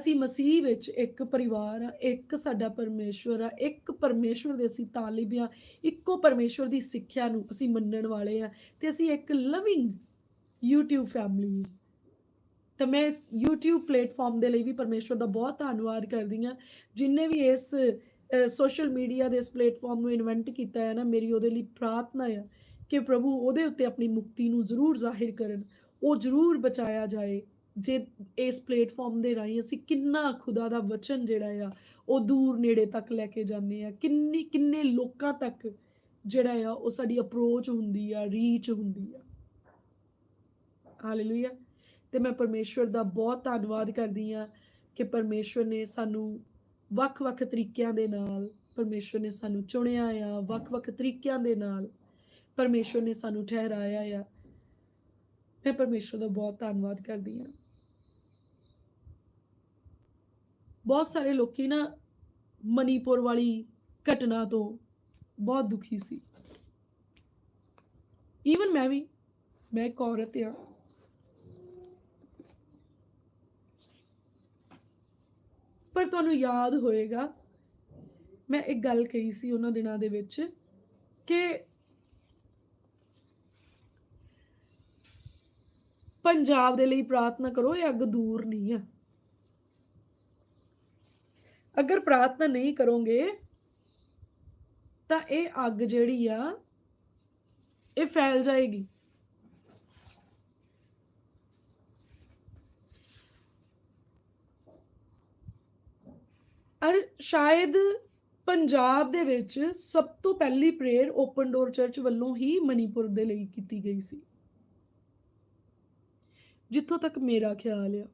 ਅਸੀਂ ਮਸੀਹ ਵਿੱਚ ਇੱਕ ਪਰਿਵਾਰ ਆ, ਇੱਕ ਸਾਡਾ ਪਰਮੇਸ਼ਵਰ ਆ, ਇੱਕ ਪਰਮੇਸ਼ਵਰ ਦੇ ਅਸੀਂ ਤਾਲਿਬ ਆ, ਇੱਕੋ ਪਰਮੇਸ਼ਵਰ ਦੀ ਸਿੱਖਿਆ ਨੂੰ ਅਸੀਂ ਮੰਨਣ ਵਾਲੇ ਆ ਤੇ ਅਸੀਂ ਇੱਕ ਲਵਿੰਗ YouTube ਫੈਮਿਲੀ ਤਾਂ ਮੈਂ ਇਸ YouTube ਪਲੇਟਫਾਰਮ ਦੇ ਲਈ ਵੀ ਪਰਮੇਸ਼ਵਰ ਦਾ ਬਹੁਤ ਧੰਨਵਾਦ ਕਰਦੀ ਆ ਜਿਨਨੇ ਵੀ ਇਸ ਸੋਸ਼ਲ ਮੀਡੀਆ ਦੇ ਇਸ ਪਲੇਟਫਾਰਮ ਨੂੰ ਇਨਵੈਂਟ ਕੀਤਾ ਹੈ ਨਾ, ਮੇਰੀ ਉਹਦੇ ਲਈ ਪ੍ਰਾਰਥਨਾ ਆ ਕਿ ਪ੍ਰਭੂ ਉਹਦੇ ਉੱਤੇ ਆਪਣੀ ਮੁਕਤੀ ਨੂੰ ਜ਼ਰੂਰ ਜ਼ਾਹਿਰ ਕਰਨ, ਉਹ ਜ਼ਰੂਰ ਬਚਾਇਆ ਜਾਏ। ਜੇ ਇਸ ਪਲੇਟਫਾਰਮ ਦੇ ਰਾਹੀਂ ਅਸੀਂ ਕਿੰਨਾ ਖੁਦਾ ਦਾ ਵਚਨ ਜਿਹੜਾ ਆ, ਉਹ ਦੂਰ ਨੇੜੇ ਤੱਕ ਲੈ ਕੇ ਜਾਂਦੇ ਆ, ਕਿੰਨੀ, ਕਿੰਨੇ ਲੋਕਾਂ ਤੱਕ ਜਿਹੜਾ ਆ, ਉਹ ਸਾਡੀ ਅਪਰੋਚ ਹੁੰਦੀ ਆ ਰੀਚ ਹੁੰਦੀ ਆ। ਹਾਲੇਲੂਇਆ ਤੇ ਮੈਂ ਪਰਮੇਸ਼ਵਰ ਦਾ ਬਹੁਤ ਧੰਨਵਾਦ ਕਰਦੀ ਆ ਕਿ ਪਰਮੇਸ਼ਵਰ ਨੇ ਸਾਨੂੰ ਵੱਖ-ਵੱਖ ਤਰੀਕਿਆਂ ਦੇ ਨਾਲ, ਪਰਮੇਸ਼ਵਰ ਨੇ ਸਾਨੂੰ ਚੁਣਿਆ ਆ ਵੱਖ-ਵੱਖ ਤਰੀਕਿਆਂ ਦੇ ਨਾਲ ਪਰਮੇਸ਼ਵਰ ਨੇ ਸਾਨੂੰ ਠਹਿਰਾਇਆ ਆ। ਮੈਂ ਪਰਮੇਸ਼ਵਰ ਦਾ ਬਹੁਤ ਧੰਨਵਾਦ ਕਰਦੀ ਹਾਂ। ਬਹੁਤ ਸਾਰੇ ਲੋਕੀ ਨਾ ਮਨੀਪੁਰ ਵਾਲੀ ਘਟਨਾ ਤੋਂ ਬਹੁਤ ਦੁਖੀ ਸੀ। ਈਵਨ ਮੈਂ ਵੀ, ਮੈਂ ਇੱਕ ਔਰਤ ਆ ਪਰ ਤੁਹਾਨੂੰ ਯਾਦ ਹੋਏਗਾ, ਮੈਂ ਇੱਕ ਗੱਲ ਕਹੀ ਸੀ ਉਹਨਾਂ ਦਿਨਾਂ ਦੇ ਵਿੱਚ ਕਿ ਪੰਜਾਬ ਦੇ ਲਈ ਪ੍ਰਾਰਥਨਾ ਕਰੋ, ਇਹ ਅੱਗ ਦੂਰ ਨਹੀਂ ਆ ਅਗਰ ਪ੍ਰਾਰਥਨਾ ਨਹੀਂ ਕਰੋਗੇ, ਤਾਂ ਇਹ ਅੱਗ ਜਿਹੜੀ ਆ, ਇਹ ਫੈਲ ਜਾਏਗੀ। ਅਰ ਸ਼ਾਇਦ ਪੰਜਾਬ ਦੇ ਵਿੱਚ ਸਭ ਤੋਂ ਪਹਿਲੀ ਪ੍ਰੇਅਰ ਓਪਨ ਡੋਰ ਚਰਚ ਵੱਲੋਂ ਹੀ ਮਨੀਪੁਰ ਦੇ ਲਈ ਕੀਤੀ ਗਈ ਸੀ। ਜਿੱਥੋਂ ਤੱਕ ਮੇਰਾ ਖਿਆਲ ਆ।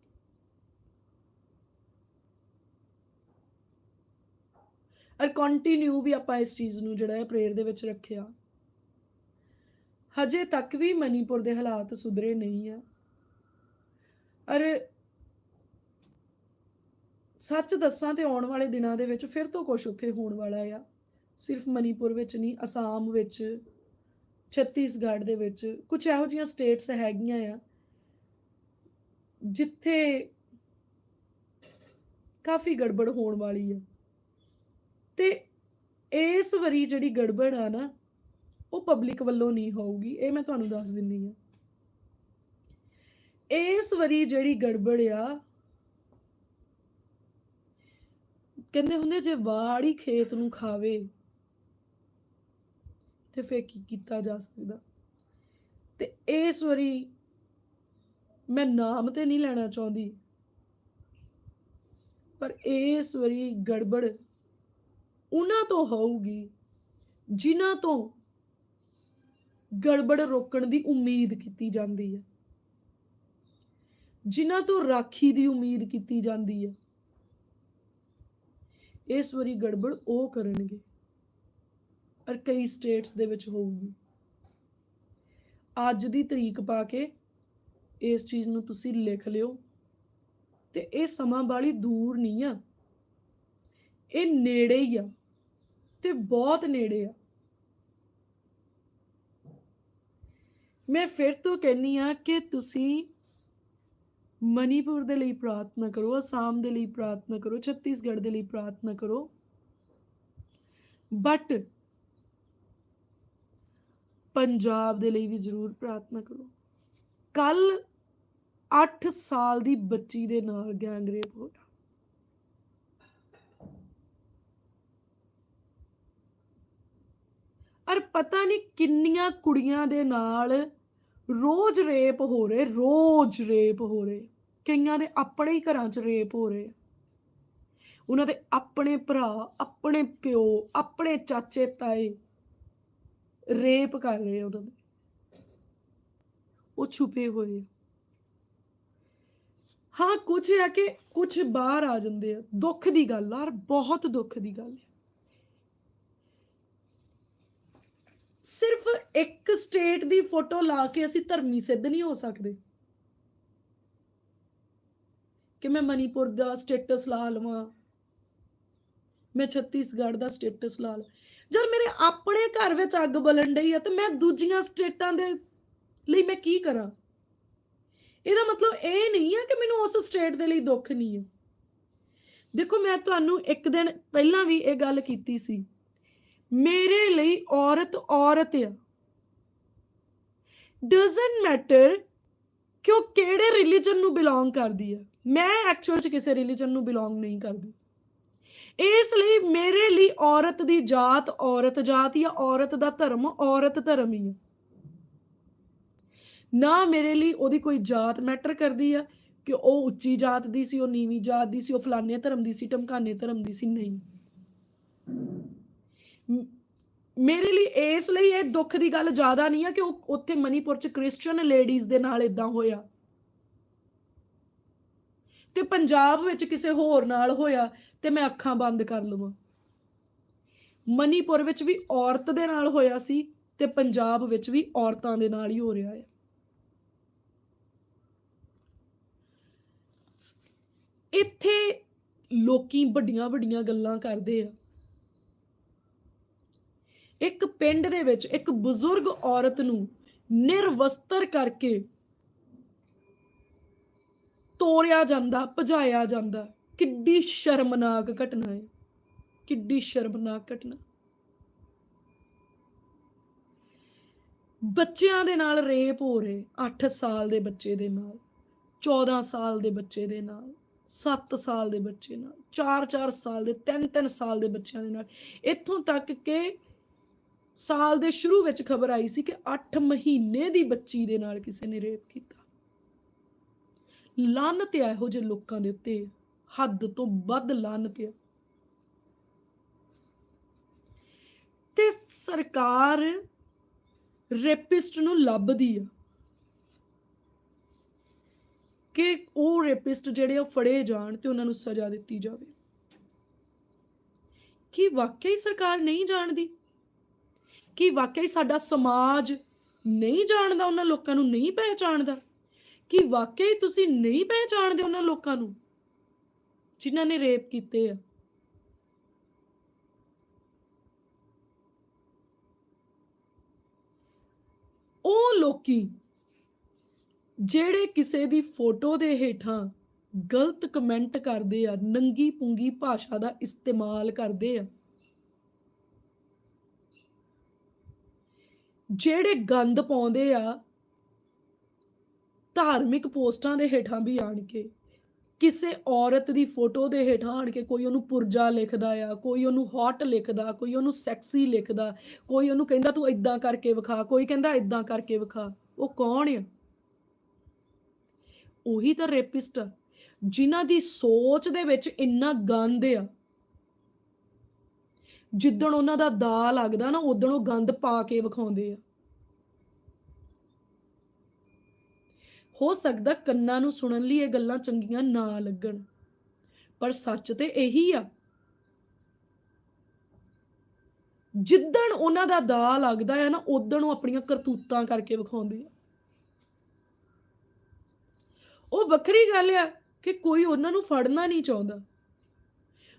ਔਰ ਕੰਟੀਨਿਊ ਵੀ ਆਪਾਂ ਇਸ ਚੀਜ਼ ਨੂੰ ਜਿਹੜਾ ਹੈ ਪ੍ਰੇਅਰ ਦੇ ਵਿੱਚ ਰੱਖਿਆ। ਹਜੇ ਤੱਕ ਵੀ ਮਨੀਪੁਰ ਦੇ ਹਾਲਾਤ ਸੁਧਰੇ ਨਹੀਂ ਆ। ਔਰ ਸੱਚ ਦੱਸਾਂ ਤੇ ਆਉਣ ਵਾਲੇ ਦਿਨਾਂ ਦੇ ਵਿੱਚ ਫਿਰ ਤੋਂ ਕੁਝ ਉੱਥੇ ਹੋਣ ਵਾਲਾ ਆ। ਸਿਰਫ ਮਨੀਪੁਰ ਵਿੱਚ ਨਹੀਂ, ਅਸਾਮ ਵਿੱਚ, ਛੱਤੀਸਗੜ੍ਹ ਦੇ ਵਿੱਚ ਕੁਝ ਇਹੋ ਜਿਹੀਆਂ ਸਟੇਟਸ ਹੈਗੀਆਂ ਆ ਜਿੱਥੇ ਕਾਫੀ ਗੜਬੜ ਹੋਣ ਵਾਲੀ ਹੈ। ਤੇ ਇਸ ਵਾਰੀ ਜਿਹੜੀ ਗੜਬੜ ਆ ਨਾ, ਉਹ ਪਬਲਿਕ ਵੱਲੋਂ ਨਹੀਂ ਹੋਊਗੀ, ਇਹ ਮੈਂ ਤੁਹਾਨੂੰ ਦੱਸ ਦਿੰਨੀ ਆ ਇਸ ਵਾਰੀ ਜਿਹੜੀ ਗੜਬੜ ਆ, ਕਹਿੰਦੇ ਹੁੰਦੇ ਜੇ ਵਾੜੀ ਖੇਤ ਨੂੰ ਖਾਵੇ, ਤੇ ਫੇਰ ਕੀ ਕੀਤਾ ਜਾ ਸਕਦਾ? ਤੇ ਇਸ ਵਾਰੀ ਮੈਂ ਨਾਮ ਤੇ ਨਹੀਂ ਲੈਣਾ ਚਾਹੁੰਦੀ। ਪਰ ਇਸ ਵਾਰੀ ਗੜਬੜ ਉਹਨਾਂ ਤੋਂ ਹੋਊਗੀ, ਜਿਨ੍ਹਾਂ ਤੋਂ ਗੜਬੜ ਰੋਕਣ ਦੀ ਉਮੀਦ ਕੀਤੀ ਜਾਂਦੀ ਹੈ। ਜਿਨ੍ਹਾਂ ਤੋਂ ਰਾਖੀ ਦੀ ਉਮੀਦ ਕੀਤੀ ਜਾਂਦੀ ਹੈ। ਇਸ ਵਾਰੀ ਗੜਬੜ ਉਹ ਕਰਨਗੇ ਔਰ ਕਈ ਸਟੇਟਸ ਦੇ ਵਿੱਚ ਹੋਊਗੀ। ਅੱਜ ਦੀ ਤਰੀਕ ਪਾ ਕੇ ਇਸ ਚੀਜ਼ ਨੂੰ ਤੁਸੀਂ ਲਿਖ ਲਿਓ। ਤੇ ਇਹ ਸਮਾਂ ਬਾਲੀ ਦੂਰ ਨਹੀਂ ਆ। ਇਹ ਨੇੜੇ ਹੀ ਆ ਤੇ ਬਹੁਤ ਨੇੜੇ ਆ। ਮੈਂ ਫਿਰ ਤੋਂ ਕਹਿੰਨੀ ਆ ਕਿ ਤੁਸੀਂ ਮਨੀਪੁਰ ਦੇ ਲਈ ਪ੍ਰਾਰਥਨਾ ਕਰੋ, ਅਸਾਮ ਦੇ ਲਈ ਪ੍ਰਾਰਥਨਾ ਕਰੋ, ਛੱਤੀਸਗੜ੍ਹ ਦੇ ਲਈ ਪ੍ਰਾਰਥਨਾ ਕਰੋ। ਬਟ ਪੰਜਾਬ ਦੇ ਲਈ ਵੀ ਜ਼ਰੂਰ ਪ੍ਰਾਰਥਨਾ ਕਰੋ। ਕੱਲ 8 ਸਾਲ ਦੀ ਬੱਚੀ ਦੇ ਨਾਲ ਗੈਂਗ ਰੇਪ ਹੋਇਆ ਅਰ ਪਤਾ ਨਹੀਂ ਕਿੰਨੀਆਂ ਕੁੜੀਆਂ ਦੇ ਨਾਲ ਰੋਜ਼ ਰੇਪ ਹੋ ਰਹੇ, ਰੋਜ਼ ਰੇਪ ਹੋ ਰਹੇ। ਕਈਆਂ ਦੇ ਆਪਣੇ ਹੀ ਘਰਾਂ 'ਚ ਰੇਪ ਹੋ ਰਹੇ। ਉਹਨਾਂ ਦੇ ਆਪਣੇ ਭਰਾ, ਆਪਣੇ ਪਿਓ, ਆਪਣੇ ਚਾਚੇ, ਤਾਏ ਰੇਪ ਕਰ ਰਹੇ ਉਹਨਾਂ ਦੇ। ਉਹ ਛੁਪੇ ਹੋਏ ਆ। ਹਾਂ ਕੁਝ ਹੈ ਕਿ ਕੁਝ ਬਾਹਰ ਆ ਜਾਂਦੇ ਆ। ਦੁੱਖ ਦੀ ਗੱਲ ਆ ਬਹੁਤ ਦੁੱਖ ਦੀ ਗੱਲ ਹੈ ਸਿਰਫ ਇੱਕ ਸਟੇਟ ਦੀ ਫੋਟੋ ਲਾ ਕੇ ਅਸੀਂ ਧਰਮੀ ਸਿੱਧ ਨਹੀਂ ਹੋ ਸਕਦੇ। ਕਿ ਮੈਂ ਮਨੀਪੁਰ ਦਾ ਸਟੇਟਸ ਲਾ ਲਵਾਂ। ਮੈਂ ਛੱਤੀਸਗੜ੍ਹ ਦਾ ਸਟੇਟਸ ਲਾ ਲਾਂ ਜਦ ਮੇਰੇ ਆਪਣੇ ਘਰ ਵਿੱਚ ਅੱਗ ਬਲਣ ਡਈ ਆ, ਤੇ ਮੈਂ ਦੂਜੀਆਂ ਸਟੇਟਾਂ ਦੇ ਲਈ ਮੈਂ ਕੀ ਕਰਾਂ? ਇਹਦਾ ਮਤਲਬ ਇਹ ਨਹੀਂ ਹੈ ਕਿ ਮੈਨੂੰ ਉਸ ਸਟੇਟ ਦੇ ਲਈ ਦੁੱਖ ਨਹੀਂ ਹੈ ਦੇਖੋ, ਮੈਂ ਤੁਹਾਨੂੰ ਇੱਕ ਦਿਨ ਪਹਿਲਾਂ ਵੀ ਇਹ ਗੱਲ ਕੀਤੀ ਸੀ। ਮੇਰੇ ਲਈ ਔਰਤ ਔਰਤ ਆ। ਡਸਨਟ ਮੈਟਰ ਕਿ ਉਹ ਕਿਹੜੇ ਰਿਲੀਜਨ ਨੂੰ ਬਿਲੋਂਗ ਕਰਦੀ ਹੈ ਮੈਂ ਐਕਚੁਅਲ ਚ ਕਿਸੇ ਰਿਲੀਜਨ ਨੂੰ ਬਿਲੋਂਗ ਨਹੀਂ ਕਰਦੀ। ਇਸ ਲਈ ਮੇਰੇ ਲਈ ਔਰਤ ਦੀ ਜਾਤ ਔਰਤ ਜਾਤ ਜਾਂ ਔਰਤ ਦਾ ਧਰਮ ਔਰਤ ਧਰਮ ਹੀ ਹੈ ਨਾ ਮੇਰੇ ਲਈ ਉਹਦੀ ਕੋਈ ਜਾਤ ਮੈਟਰ ਕਰਦੀ ਆ ਕਿ ਉਹ ਉੱਚੀ ਜਾਤ ਦੀ ਸੀ, ਉਹ ਨੀਵੀਂ ਜਾਤ ਦੀ ਸੀ, ਉਹ ਫਲਾਣੇ ਧਰਮ ਦੀ ਸੀ ਟਮਕਾਨੇ ਧਰਮ ਦੀ ਸੀ, ਨਹੀਂ। ਮੇਰੇ ਲਈ ਇਸ ਲਈ ਇਹ ਦੁੱਖ ਦੀ ਗੱਲ ਜ਼ਿਆਦਾ ਨਹੀਂ ਆ ਕਿ ਉਹ ਉੱਥੇ ਮਨੀਪੁਰ ਚ ਕ੍ਰਿਸਚੀਅਨ ਲੇਡੀਜ਼ ਦੇ ਨਾਲ ਇਦਾਂ ਹੋਇਆ। ਤੇ ਪੰਜਾਬ ਵਿੱਚ ਕਿਸੇ ਹੋਰ ਨਾਲ ਹੋਇਆ ਤੇ ਮੈਂ ਅੱਖਾਂ ਬੰਦ ਕਰ ਲਵਾਂ। ਮਨੀਪੁਰ ਵਿੱਚ ਵੀ ਔਰਤ ਦੇ ਨਾਲ ਹੋਇਆ ਸੀ ਤੇ ਪੰਜਾਬ ਵਿੱਚ ਵੀ ਔਰਤਾਂ ਦੇ ਨਾਲ ਹੀ ਹੋ ਰਿਹਾ ਹੈ ਇੱਥੇ ਲੋਕੀ ਵੱਡੀਆਂ ਵੱਡੀਆਂ ਗੱਲਾਂ ਕਰਦੇ ਆ। ਇੱਕ ਪਿੰਡ ਦੇ ਵਿੱਚ ਇੱਕ ਬਜ਼ੁਰਗ ਔਰਤ ਨੂੰ ਨਿਰਵਸਤਰ ਕਰਕੇ ਤੋਰਿਆ ਜਾਂਦਾ, ਭਜਾਇਆ ਜਾਂਦਾ। ਕਿੱਡੀ ਸ਼ਰਮਨਾਕ ਘਟਨਾ ਹੈ। ਕਿੱਡੀ ਸ਼ਰਮਨਾਕ ਘਟਨਾ। ਬੱਚਿਆਂ ਦੇ ਨਾਲ ਰੇਪ ਹੋ ਰਹੇ 8 ਸਾਲ ਦੇ ਬੱਚੇ ਦੇ ਨਾਲ 14 ਸਾਲ ਦੇ ਬੱਚੇ ਦੇ ਨਾਲ। 7 ਸਾਲ ਦੇ ਬੱਚੇ ਨਾਲ 4-4 ਸਾਲ ਦੇ 3-3 ਸਾਲ ਦੇ ਬੱਚਿਆਂ ਦੇ ਨਾਲ। ਇੱਥੋਂ ਤੱਕ ਕਿ ਸਾਲ ਦੇ ਸ਼ੁਰੂ ਵਿੱਚ ਖਬਰ ਆਈ ਸੀ ਕਿ 8 ਮਹੀਨੇ ਦੀ ਬੱਚੀ ਦੇ ਨਾਲ ਕਿਸੇ ਨੇ ਰੇਪ ਕੀਤਾ। ਲਾਨਤ ਆ ਇਹੋ ਜਿਹੇ ਲੋਕਾਂ ਦੇ ਉੱਤੇ, ਹੱਦ ਤੋਂ ਵੱਧ ਲਾਨਤ ਹੈ ਤੇ ਸਰਕਾਰ ਰੇਪਿਸਟ ਨੂੰ ਲੱਭਦੀ ਆ। ਕਿ ਉਹ ਰੇਪਿਸਟ ਜਿਹੜੇ ਆ ਉਹ ਫੜੇ ਜਾਣ ਤੇ ਉਹਨਾਂ ਨੂੰ ਸਜ਼ਾ ਦਿੱਤੀ ਜਾਵੇ। ਕੀ ਵਾਕਈ ਸਰਕਾਰ ਨਹੀਂ ਜਾਣਦੀ? ਕੀ ਵਾਕਈ ਸਾਡਾ ਸਮਾਜ ਨਹੀਂ ਜਾਣਦਾ ਉਹਨਾਂ ਲੋਕਾਂ ਨੂੰ, ਨਹੀਂ ਪਹਿਚਾਣਦਾ? ਕੀ ਵਾਕਈ ਤੁਸੀਂ ਨਹੀਂ ਪਹਿਚਾਣਦੇ ਉਹਨਾਂ ਲੋਕਾਂ ਨੂੰ ਜਿਨ੍ਹਾਂ ਨੇ ਰੇਪ ਕੀਤੇ ਆ? ਉਹ ਲੋਕੀ ਜਿਹੜੇ ਕਿਸੇ ਦੀ ਫੋਟੋ ਦੇ ਹੇਠਾਂ ਗਲਤ ਕਮੈਂਟ ਕਰਦੇ ਆ, ਨੰਗੀ ਪੁੰਗੀ ਭਾਸ਼ਾ ਦਾ ਇਸਤੇਮਾਲ ਕਰਦੇ ਆ, ਜਿਹੜੇ ਗੰਦ ਪਾਉਂਦੇ ਆ, ਧਾਰਮਿਕ ਪੋਸਟਾਂ ਦੇ ਹੇਠਾਂ ਵੀ ਆਣ ਕੇ, ਕਿਸੇ ਔਰਤ ਦੀ ਫੋਟੋ ਦੇ ਹੇਠਾਂ ਆਣ ਕੇ ਕੋਈ ਉਹਨੂੰ ਪੁਰਜਾ ਲਿਖਦਾ ਆ, ਕੋਈ ਉਹਨੂੰ ਹੌਟ ਲਿਖਦਾ, ਕੋਈ ਉਹਨੂੰ ਸੈਕਸੀ ਲਿਖਦਾ, ਕੋਈ ਉਹਨੂੰ ਕਹਿੰਦਾ ਤੂੰ ਇਦਾਂ ਕਰਕੇ ਵਿਖਾ, ਕੋਈ ਕਹਿੰਦਾ ਇਦਾਂ ਕਰਕੇ ਵਿਖਾ, ਉਹ ਕੌਣ ਆ? ਉਹੀ ਤਾਂ ਰੇਪਿਸਟ ਆ, ਜਿਨ੍ਹਾਂ ਦੀ ਸੋਚ ਦੇ ਵਿੱਚ ਇੰਨਾ ਗੰਦ ਆ। ਜਿੱਦਣ ਉਹਨਾਂ ਦਾ ਦਾ ਲੱਗਦਾ ਨਾ ਉਦੋਂ ਉਹ ਗੰਦ ਪਾ ਕੇ ਵਿਖਾਉਂਦੇ ਆ। ਹੋ ਸਕਦਾ ਕੰਨਾਂ ਨੂੰ ਸੁਣਨ ਲਈ ਇਹ ਗੱਲਾਂ ਚੰਗੀਆਂ ਨਾ ਲੱਗਣ, ਪਰ ਸੱਚ ਤੇ ਇਹੀ ਆ। ਜਿੱਦਣ ਉਹਨਾਂ ਦਾ ਦਾ ਲੱਗਦਾ ਹੈ ਨਾ ਉਦੋਂ ਉਹ ਆਪਣੀਆਂ ਕਰਤੂਤਾਂ ਕਰਕੇ ਵਿਖਾਉਂਦੇ ਆ। ਉਹ ਵੱਖਰੀ ਗੱਲ ਆ ਕਿ ਕੋਈ ਉਹਨਾਂ ਨੂੰ ਫੜਨਾ ਨਹੀਂ ਚਾਹੁੰਦਾ।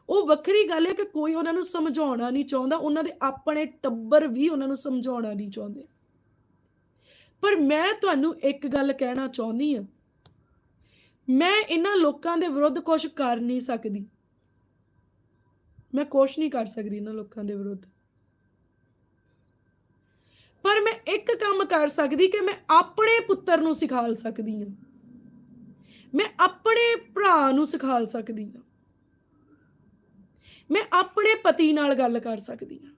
ਉਹ ਵੱਖਰੀ ਗੱਲ ਹੈ ਕਿ ਕੋਈ ਉਹਨਾਂ ਨੂੰ ਸਮਝਾਉਣਾ ਨਹੀਂ ਚਾਹੁੰਦਾ, ਉਹਨਾਂ ਦੇ ਆਪਣੇ ਟੱਬਰ ਵੀ ਉਹਨਾਂ ਨੂੰ ਸਮਝਾਉਣਾ ਨਹੀਂ ਚਾਹੁੰਦੇ। ਪਰ ਮੈਂ ਤੁਹਾਨੂੰ ਇੱਕ ਗੱਲ ਕਹਿਣਾ ਚਾਹੁੰਦੀ ਆ। ਮੈਂ ਇਹਨਾਂ ਲੋਕਾਂ ਦੇ ਵਿਰੁੱਧ ਕੁਝ ਕਰ ਨਹੀਂ ਸਕਦੀ। ਮੈਂ ਕੁਝ ਨਹੀਂ ਕਰ ਸਕਦੀ ਇਹਨਾਂ ਲੋਕਾਂ ਦੇ ਵਿਰੁੱਧ। ਪਰ ਮੈਂ ਇੱਕ ਕੰਮ ਕਰ ਸਕਦੀ ਕਿ ਮੈਂ ਆਪਣੇ ਪੁੱਤਰ ਨੂੰ ਸਿਖਾਲ ਸਕਦੀ ਹਾਂ ਮੈਂ ਆਪਣੇ ਭਰਾ ਨੂੰ ਸਿਖਾਲ ਸਕਦੀ ਹਾਂ। ਮੈਂ ਆਪਣੇ ਪਤੀ ਨਾਲ ਗੱਲ ਕਰ ਸਕਦੀ ਹਾਂ।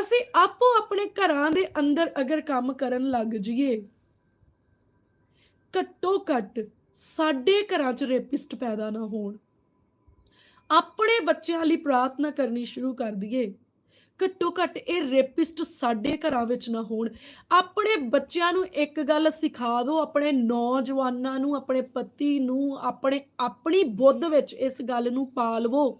ਅਸੀਂ ਆਪੋ ਆਪਣੇ ਘਰਾਂ ਦੇ ਅੰਦਰ ਅਗਰ ਕੰਮ ਕਰਨ ਲੱਗ ਜਾਈਏ, ਘੱਟੋ ਘੱਟ ਸਾਡੇ ਘਰਾਂ 'ਚ ਰੇਪਿਸਟ ਪੈਦਾ ਨਾ ਹੋਣ। ਆਪਣੇ ਬੱਚਿਆਂ ਲਈ ਪ੍ਰਾਰਥਨਾ ਕਰਨੀ ਸ਼ੁਰੂ ਕਰ ਦਈਏ। ਘੱਟੋ ਘੱਟ ਇਹ ਰੇਪਿਸਟ ਸਾਡੇ ਘਰਾਂ ਵਿੱਚ ਨਾ ਹੋਣ। ਆਪਣੇ ਬੱਚਿਆਂ ਨੂੰ ਇੱਕ ਗੱਲ ਸਿਖਾ ਦਿਓ, ਆਪਣੇ ਨੌਜਵਾਨਾਂ ਨੂੰ, ਆਪਣੇ ਪਤੀ ਨੂੰ, ਆਪਣੇ, ਆਪਣੀ ਬੁੱਧ ਵਿੱਚ ਇਸ ਗੱਲ ਨੂੰ ਪਾ ਲਵੋ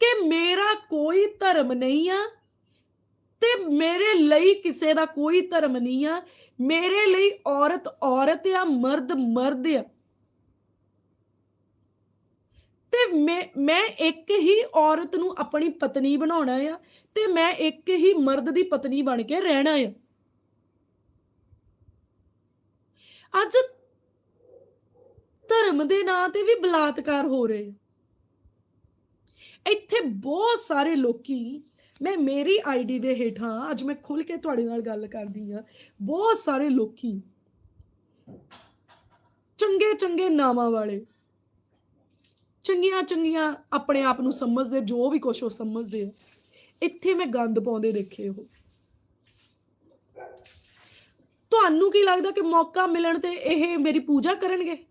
ਕਿ ਮੇਰਾ ਕੋਈ ਧਰਮ ਨਹੀਂ ਆ ਤੇ ਮੇਰੇ ਲਈ ਕਿਸੇ ਦਾ ਕੋਈ ਧਰਮ ਨਹੀਂ ਆ। ਮੇਰੇ ਲਈ ਔਰਤ ਔਰਤ ਆ, ਮਰਦ ਮਰਦ ਆ। ਤੇ ਮੈਂ ਮੈਂ ਇੱਕ ਹੀ ਔਰਤ ਨੂੰ ਆਪਣੀ ਪਤਨੀ ਬਣਾਉਣਾ ਆ ਤੇ ਮੈਂ ਇੱਕ ਹੀ ਮਰਦ ਦੀ ਪਤਨੀ ਬਣ ਕੇ ਰਹਿਣਾ ਆ ਅੱਜ ਧਰਮ ਦੇ ਨਾਂ ਤੇ ਵੀ ਬਲਾਤਕਾਰ ਹੋ ਰਹੇ ਆ। ਇੱਥੇ ਬਹੁਤ ਸਾਰੇ ਲੋਕੀ, ਮੈਂ ਮੇਰੀ ਆਈਡੀ ਦੇ ਹੇਠਾਂ, ਅੱਜ ਮੈਂ ਖੁੱਲ ਕੇ ਤੁਹਾਡੇ ਨਾਲ ਗੱਲ ਕਰਦੀ ਆ ਬਹੁਤ ਸਾਰੇ ਲੋਕੀ ਚੰਗੇ ਚੰਗੇ ਨਾਵਾਂ ਵਾਲੇ ਚੰਗੀਆਂ ਚੰਗੀਆਂ ਆਪਣੇ ਆਪ ਨੂੰ ਸਮਝਦੇ, ਜੋ ਵੀ ਕੁਛ ਉਹ ਸਮਝਦੇ ਆ। ਇੱਥੇ ਮੈਂ ਗੰਦ ਪਾਉਂਦੇ ਦੇਖੇ ਉਹ। ਤੁਹਾਨੂੰ ਕੀ ਲੱਗਦਾ ਕਿ ਮੌਕਾ ਮਿਲਣ ਤੇ ਇਹ ਮੇਰੀ ਪੂਜਾ ਕਰਨਗੇ?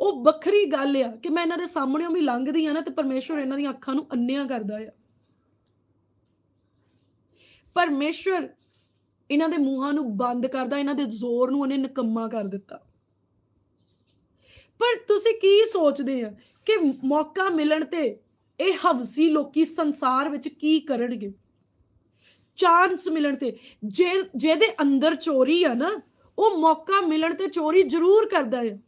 ਉਹ ਵੱਖਰੀ ਗੱਲ ਆ ਕਿ ਮੈਂ ਇਹਨਾਂ ਦੇ ਸਾਹਮਣੇੋਂ ਵੀ ਲੰਘਦੀ ਆ ਨਾ ਤੇ ਪਰਮੇਸ਼ਵਰ ਇਹਨਾਂ ਦੀਆਂ ਅੱਖਾਂ ਨੂੰ ਅੰਨਿਆਂ ਕਰਦਾ ਆ। ਪਰਮੇਸ਼ਵਰ ਇਹਨਾਂ ਦੇ ਮੂੰਹਾਂ ਨੂੰ ਬੰਦ ਕਰਦਾ, ਇਹਨਾਂ ਦੇ ਜ਼ੋਰ ਨੂੰ ਉਹਨੇ ਨਿਕੰਮਾ ਕਰ ਦਿੱਤਾ। ਪਰ ਤੁਸੀਂ ਕੀ ਸੋਚਦੇ ਆ ਕਿ ਮੌਕਾ ਮਿਲਣ ਤੇ ਇਹ ਹਵਸੀ ਲੋਕੀ ਸੰਸਾਰ ਵਿੱਚ ਕੀ ਕਰਨਗੇ? ਚਾਂਸ ਮਿਲਣ ਤੇ, ਜੇ, ਜਿਹਦੇ ਅੰਦਰ ਚੋਰੀ ਆ ਨਾ, ਉਹ ਮੌਕਾ ਮਿਲਣ ਤੇ ਚੋਰੀ ਜ਼ਰੂਰ ਕਰਦਾ ਹੈ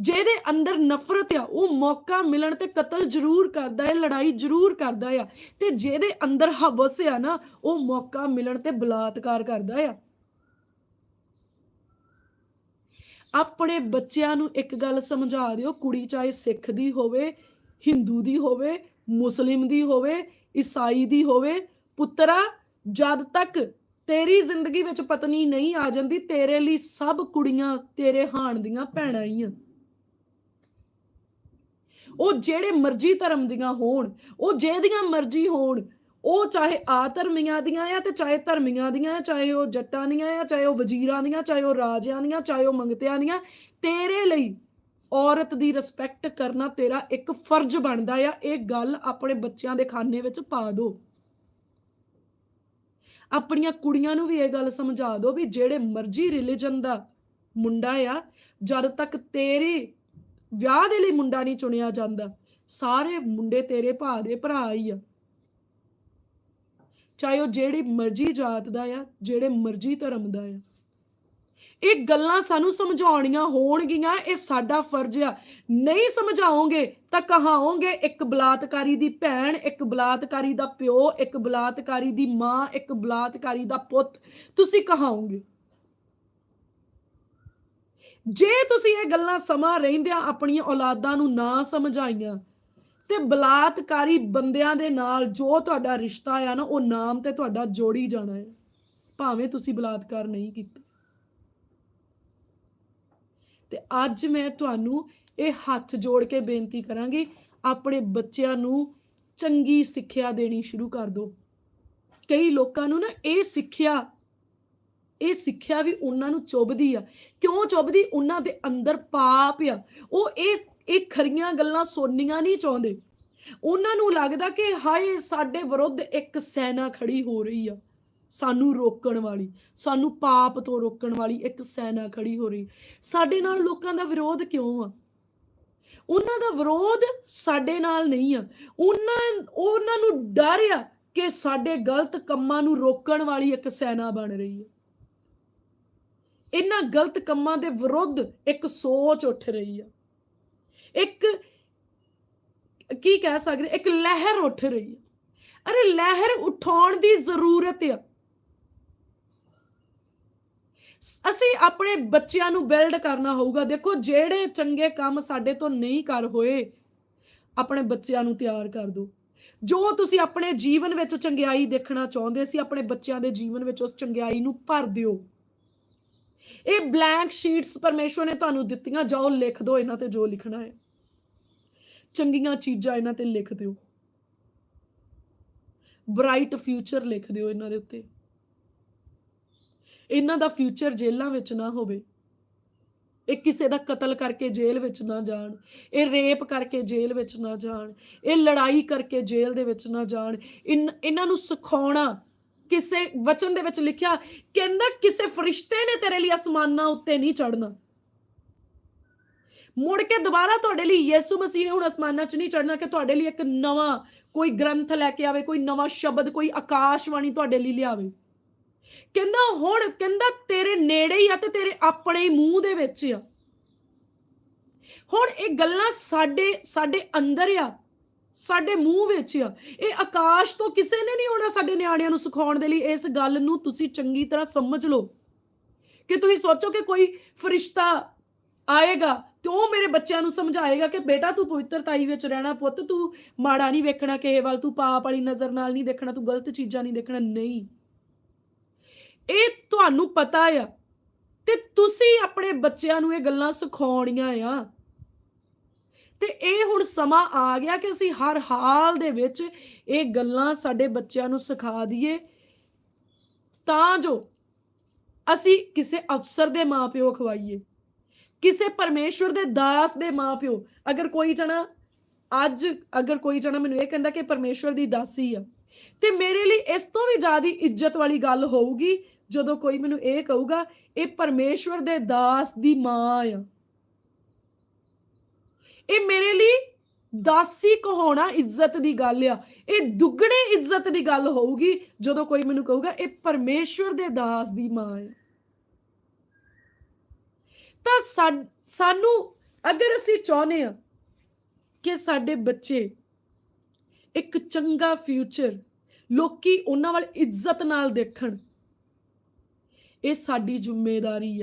ਜਿਹਦੇ ਅੰਦਰ ਨਫ਼ਰਤ ਆ, ਉਹ ਮੌਕਾ ਮਿਲਣ ਤੇ ਕਤਲ ਜ਼ਰੂਰ ਕਰਦਾ ਹੈ ਲੜਾਈ ਜ਼ਰੂਰ ਕਰਦਾ ਆ। ਤੇ ਜਿਹਦੇ ਅੰਦਰ ਹਵਸ ਆ ਨਾ, ਉਹ ਮੌਕਾ ਮਿਲਣ ਤੇ ਬਲਾਤਕਾਰ ਕਰਦਾ ਆ। ਆਪਣੇ ਬੱਚਿਆਂ ਨੂੰ ਇੱਕ ਗੱਲ ਸਮਝਾ ਦਿਓ, ਕੁੜੀ ਚਾਹੇ ਸਿੱਖ ਦੀ ਹੋਵੇ, ਹਿੰਦੂ ਦੀ ਹੋਵੇ, ਮੁਸਲਿਮ ਦੀ ਹੋਵੇ, ਈਸਾਈ ਦੀ ਹੋਵੇ, ਪੁੱਤਰਾ, ਜਦ ਤੱਕ ਤੇਰੀ ਜ਼ਿੰਦਗੀ ਵਿੱਚ ਪਤਨੀ ਨਹੀਂ ਆ ਜਾਂਦੀ, ਤੇਰੇ ਲਈ ਸਭ ਕੁੜੀਆਂ ਤੇਰੇ ਹਾਣ ਦੀਆਂ ਭੈਣਾਂ ਹੀ ਆ। ਉਹ ਜਿਹੜੇ ਮਰਜ਼ੀ ਧਰਮ ਦੀਆਂ ਹੋਣ, ਉਹ ਜਿਹਦੀਆਂ ਮਰਜ਼ੀ ਹੋਣ ਉਹ ਚਾਹੇ ਆ ਧਰਮੀਆਂ ਦੀਆਂ ਆ ਤੇ ਚਾਹੇ ਧਰਮੀਆਂ ਦੀਆਂ ਆ ਚਾਹੇ ਉਹ ਜੱਟਾਂ ਦੀਆਂ ਆ, ਚਾਹੇ ਉਹ ਵਜ਼ੀਰਾਂ ਦੀਆਂ, ਚਾਹੇ ਉਹ ਰਾਜਿਆਂ ਦੀਆਂ, ਚਾਹੇ ਉਹ ਮੰਗਤਿਆਂ ਦੀਆਂ, ਤੇਰੇ ਲਈ ਔਰਤ ਦੀ ਰਿਸਪੈਕਟ ਕਰਨਾ ਤੇਰਾ ਇੱਕ ਫਰਜ਼ ਬਣਦਾ ਆ। ਇਹ ਗੱਲ ਆਪਣੇ ਬੱਚਿਆਂ ਦੇ ਖਾਨੇ ਵਿੱਚ ਪਾ ਦਿਓ ਆਪਣੀਆਂ ਕੁੜੀਆਂ ਨੂੰ ਵੀ ਇਹ ਗੱਲ ਸਮਝਾ ਦਿਓ ਵੀ ਜਿਹੜੇ ਮਰਜ਼ੀ ਰਿਲੀਜਨ ਦਾ ਮੁੰਡਾ ਆ, ਜਦ ਤੱਕ ਤੇਰੇ ਵਿਆਹ ਦੇ ਲਈ ਮੁੰਡਾ ਨਹੀਂ ਚੁਣਿਆ ਜਾਂਦਾ, ਸਾਰੇ ਮੁੰਡੇ ਤੇਰੇ ਭਾ ਦੇ ਭਰਾ ਹੀ ਆ। ਚਾਹੇ ਉਹ ਜਿਹੜੀ ਮਰਜ਼ੀ ਜਾਤ ਦਾ ਆ, ਜਿਹੜੇ ਮਰਜ਼ੀ ਧਰਮ ਦਾ ਆ। ਇਹ ਗੱਲਾਂ ਸਾਨੂੰ ਸਮਝਾਉਣੀਆਂ ਹੋਣਗੀਆਂ, ਇਹ ਸਾਡਾ ਫਰਜ਼ ਆ। ਨਹੀਂ ਸਮਝਾਓਗੇ ਤਾਂ ਕਹਾਓਗੇ, ਇੱਕ ਬਲਾਤਕਾਰੀ ਦੀ ਭੈਣ, ਇੱਕ ਬਲਾਤਕਾਰੀ ਦਾ ਪਿਓ, ਇੱਕ ਬਲਾਤਕਾਰੀ ਦੀ ਮਾਂ, ਇੱਕ ਬਲਾਤਕਾਰੀ ਦਾ ਪੁੱਤ, ਤੁਸੀਂ ਕਹਾਓਗੇ? ਜੇ ਤੁਸੀਂ ਇਹ ਗੱਲਾਂ ਸਮਾਂ ਰਹਿੰਦਿਆਂ ਆਪਣੀਆਂ ਔਲਾਦਾਂ ਨੂੰ ਨਾ ਸਮਝਾਈਆਂ ਤੇ ਬਲਾਤਕਾਰੀ ਬੰਦਿਆਂ ਦੇ ਨਾਲ ਜੋ ਤੁਹਾਡਾ ਰਿਸ਼ਤਾ ਆ ਨਾ, ਉਹ ਨਾਮ ਤੇ ਤੁਹਾਡਾ ਜੋੜੀ ਜਾਣਾ ਹੈ ਭਾਵੇਂ ਤੁਸੀਂ ਬਲਾਤਕਾਰ ਨਹੀਂ ਕੀਤਾ। ਤੇ ਅੱਜ ਮੈਂ ਤੁਹਾਨੂੰ ਇਹ ਹੱਥ ਜੋੜ ਕੇ ਬੇਨਤੀ ਕਰਾਂਗੀ, ਆਪਣੇ ਬੱਚਿਆਂ ਨੂੰ ਚੰਗੀ ਸਿੱਖਿਆ ਦੇਣੀ ਸ਼ੁਰੂ ਕਰ ਦਿਓ। ਕਈ ਲੋਕਾਂ ਨੂੰ ਨਾ ਇਹ ਸਿੱਖਿਆ ਇਹ ਸਿੱਖਿਆ ਵੀ ਉਹਨਾਂ ਨੂੰ ਚੁੱਭਦੀ ਆ। ਕਿਉਂ ਚੁੱਭਦੀ? ਉਹਨਾਂ ਦੇ ਅੰਦਰ ਪਾਪ ਆ। ਉਹ ਇਹ ਇਹ ਖਰੀਆਂ ਗੱਲਾਂ ਸੁਣਨੀਆਂ ਨਹੀਂ ਚਾਹੁੰਦੇ। ਉਹਨਾਂ ਨੂੰ ਲੱਗਦਾ ਕਿ ਹਾਏ, ਸਾਡੇ ਵਿਰੁੱਧ ਇੱਕ ਸੈਨਾ ਖੜੀ ਹੋ ਰਹੀ ਆ। ਸਾਨੂੰ ਰੋਕਣ ਵਾਲੀ, ਸਾਨੂੰ ਪਾਪ ਤੋਂ ਰੋਕਣ ਵਾਲੀ ਇੱਕ ਸੈਨਾ ਖੜੀ ਹੋ ਰਹੀ। ਸਾਡੇ ਨਾਲ ਲੋਕਾਂ ਦਾ ਵਿਰੋਧ ਕਿਉਂ ਆ? ਉਹਨਾਂ ਦਾ ਵਿਰੋਧ ਸਾਡੇ ਨਾਲ ਨਹੀਂ ਆ। ਉਹਨਾਂ ਉਹਨਾਂ ਨੂੰ ਡਰ ਆ ਕਿ ਸਾਡੇ ਗਲਤ ਕੰਮਾਂ ਨੂੰ ਰੋਕਣ ਵਾਲੀ ਇੱਕ ਸੈਨਾ ਬਣ ਰਹੀ ਹੈ ਇਹਨਾਂ ਗਲਤ ਕੰਮਾਂ ਦੇ ਵਿਰੁੱਧ ਇੱਕ ਸੋਚ ਉੱਠ ਰਹੀ ਆ। ਇੱਕ, ਕੀ ਕਹਿ ਸਕਦੇ, ਇੱਕ ਲਹਿਰ ਉੱਠ ਰਹੀ ਹੈ। ਅਰੇ ਲਹਿਰ ਉਠਾਉਣ ਦੀ ਜ਼ਰੂਰਤ ਆ। ਅਸੀਂ ਆਪਣੇ ਬੱਚਿਆਂ ਨੂੰ ਬਿਲਡ ਕਰਨਾ ਹੋਊਗਾ। ਦੇਖੋ, ਜਿਹੜੇ ਚੰਗੇ ਕੰਮ ਸਾਡੇ ਤੋਂ ਨਹੀਂ ਕਰ ਹੋਏ, ਆਪਣੇ ਬੱਚਿਆਂ ਨੂੰ ਤਿਆਰ ਕਰ ਦਿਓ। ਜੋ ਤੁਸੀਂ ਆਪਣੇ ਜੀਵਨ ਵਿੱਚ ਚੰਗਿਆਈ ਦੇਖਣਾ ਚਾਹੁੰਦੇ ਸੀ, ਆਪਣੇ ਬੱਚਿਆਂ ਦੇ ਜੀਵਨ ਵਿੱਚ ਉਸ ਚੰਗਿਆਈ ਨੂੰ ਭਰ ਦਿਓ। ਇਹ ਬਲੈਂਕ ਸ਼ੀਟਸ ਪਰਮੇਸ਼ਵਰ ਨੇ ਤੁਹਾਨੂੰ ਦਿੱਤੀਆਂ, ਜਾਓ ਲਿਖ ਦਿਓ ਇਹਨਾਂ ਤੇ ਜੋ ਲਿਖਣਾ ਹੈ। ਚੰਗੀਆਂ ਚੀਜ਼ਾਂ ਇਹਨਾਂ ਤੇ ਲਿਖ ਦਿਓ। ਬ੍ਰਾਈਟ ਫਿਊਚਰ ਲਿਖ ਦਿਓ ਇਹਨਾਂ ਦੇ ਉੱਤੇ। ਇਹਨਾਂ ਦਾ ਫਿਊਚਰ ਜੇਲ੍ਹਾਂ ਵਿੱਚ ਨਾ ਹੋਵੇ। ਇਹ ਕਿਸੇ ਦਾ ਕਤਲ ਕਰਕੇ ਜੇਲ੍ਹ ਵਿੱਚ ਨਾ ਜਾਣ। ਇਹ ਰੇਪ ਕਰਕੇ ਜੇਲ੍ਹ ਵਿੱਚ ਨਾ ਜਾਣ। ਇਹ ਲੜਾਈ ਕਰਕੇ ਜੇਲ੍ਹ ਦੇ ਵਿੱਚ ਨਾ ਜਾਣ। ਇਨ- ਇਹਨਾਂ ਨੂੰ ਸਿਖਾਉਣਾ ਕਿਸੇ ਵਚਨ ਦੇ ਵਿੱਚ ਲਿਖਿਆ ਕਹਿੰਦਾ ਕਿਸੇ ਫਰਿਸ਼ਤੇ ਨੇ ਤੇਰੇ ਲਈ ਅਸਮਾਨਾਂ ਉੱਤੇ ਨਹੀਂ ਚੜਨਾ ਮੁੜ ਕੇ ਦੁਬਾਰਾ ਤੁਹਾਡੇ ਲਈ ਯਿਸੂ ਮਸੀਹ ਨੇ ਹੁਣ ਅਸਮਾਨਾਂ 'ਚ ਨਹੀਂ ਚੜਨਾ ਕਿ ਤੁਹਾਡੇ ਲਈ ਇੱਕ ਨਵਾਂ ਕੋਈ ਗ੍ਰੰਥ ਲੈ ਕੇ ਆਵੇ, ਕੋਈ ਨਵਾਂ ਸ਼ਬਦ, ਕੋਈ ਆਕਾਸ਼ਵਾਣੀ ਤੁਹਾਡੇ ਲਈ ਲਿਆਵੇ। ਕਹਿੰਦਾ ਹੁਣ, ਕਹਿੰਦਾ ਤੇਰੇ ਨੇੜੇ ਹੀ ਆ ਤੇ ਤੇਰੇ ਆਪਣੇ ਹੀ ਮੂੰਹ ਦੇ ਵਿੱਚ ਆ। ਹੁਣ ਇਹ ਗੱਲਾਂ ਸਾਡੇ ਸਾਡੇ ਅੰਦਰ ਆ। ਸਾਡੇ ਮੂੰਹ ਵਿੱਚ ਆ। ਇਹ ਆਕਾਸ਼ ਤੋਂ ਕਿਸੇ ਨੇ ਨਹੀਂ ਆਉਣਾ ਸਾਡੇ ਨਿਆਣਿਆਂ ਨੂੰ ਸਿਖਾਉਣ ਦੇ ਲਈ। ਇਸ ਗੱਲ ਨੂੰ ਤੁਸੀਂ ਚੰਗੀ ਤਰ੍ਹਾਂ ਸਮਝ ਲਓ। ਕਿ ਤੁਸੀਂ ਸੋਚੋ ਕਿ ਕੋਈ ਫਰਿਸ਼ਤਾ ਆਏਗਾ ਤੇ ਉਹ ਮੇਰੇ ਬੱਚਿਆਂ ਨੂੰ ਸਮਝਾਏਗਾ ਕਿ ਬੇਟਾ ਤੂੰ ਪਵਿੱਤਰਤਾਈ ਵਿੱਚ ਰਹਿਣਾ ਪੁੱਤ, ਤੂੰ ਮਾੜਾ ਨਹੀਂ ਵੇਖਣਾ ਕਿਸੇ ਵੱਲ, ਤੂੰ ਪਾਪ ਵਾਲੀ ਨਜ਼ਰ ਨਾਲ ਨਹੀਂ ਦੇਖਣਾ, ਤੂੰ ਗਲਤ ਚੀਜ਼ਾਂ ਨਹੀਂ ਦੇਖਣਾ। ਨਹੀਂ। ਇਹ ਤੁਹਾਨੂੰ ਪਤਾ ਆ ਤੇ ਤੁਸੀਂ ਆਪਣੇ ਬੱਚਿਆਂ ਨੂੰ ਇਹ ਗੱਲਾਂ ਸਿਖਾਉਣੀਆਂ ਆ। ਤੇ ਇਹ ਹੁਣ ਸਮਾਂ ਆ ਗਿਆ ਕਿ ਅਸੀਂ ਹਰ ਹਾਲ ਦੇ ਵਿੱਚ ਇਹ ਗੱਲਾਂ ਸਾਡੇ ਬੱਚਿਆਂ ਨੂੰ ਸਿਖਾ ਦਈਏ। ਤਾਂ ਜੋ ਅਸੀਂ ਕਿਸੇ ਅਫਸਰ ਦੇ ਮਾਪਿਓ ਖਵਾਈਏ, ਕਿਸੇ ਪਰਮੇਸ਼ਵਰ ਦੇ ਦਾਸ ਦੇ ਮਾਪਿਓ। ਅਗਰ ਕੋਈ ਜਣਾ, ਅੱਜ ਅਗਰ ਕੋਈ ਜਣਾ ਮੈਨੂੰ ਇਹ ਕਹਿੰਦਾ ਕਿ ਪਰਮੇਸ਼ਵਰ ਦੀ ਦਾਸੀ ਆ, ਤੇ ਮੇਰੇ ਲਈ ਇਸ ਤੋਂ ਵੀ ਜ਼ਿਆਦਾ ਇੱਜ਼ਤ ਵਾਲੀ ਗੱਲ ਹੋਊਗੀ ਜਦੋਂ ਕੋਈ ਮੈਨੂੰ ਇਹ ਕਹੂਗਾ, ਇਹ ਪਰਮੇਸ਼ਵਰ ਦੇ ਦਾਸ ਦੀ ਮਾਂ ਆ। ਇਹ ਮੇਰੇ ਲਈ ਦਾਸੀ ਕਹਾਉਣਾ ਇੱਜ਼ਤ ਦੀ ਗੱਲ ਆ। ਇਹ ਦੁੱਗਣੇ ਇੱਜ਼ਤ ਦੀ ਗੱਲ ਹੋਊਗੀ ਜਦੋਂ ਕੋਈ ਮੈਨੂੰ ਕਹੂਗਾ, ਇਹ ਪਰਮੇਸ਼ਵਰ ਦੇ ਦਾਸ ਦੀ ਮਾਂ ਹੈ ਤਾਂ ਸਾ- ਸਾਨੂੰ ਅਗਰ ਅਸੀਂ ਚਾਹੁੰਦੇ ਆ ਕਿ ਸਾਡੇ ਬੱਚੇ ਇੱਕ ਚੰਗਾ ਫਿਊਚਰ, ਲੋਕੀ ਉਹਨਾਂ ਵੱਲ ਇੱਜ਼ਤ ਨਾਲ ਦੇਖਣ, ਇਹ ਸਾਡੀ ਜ਼ਿੰਮੇਵਾਰੀ ਆ।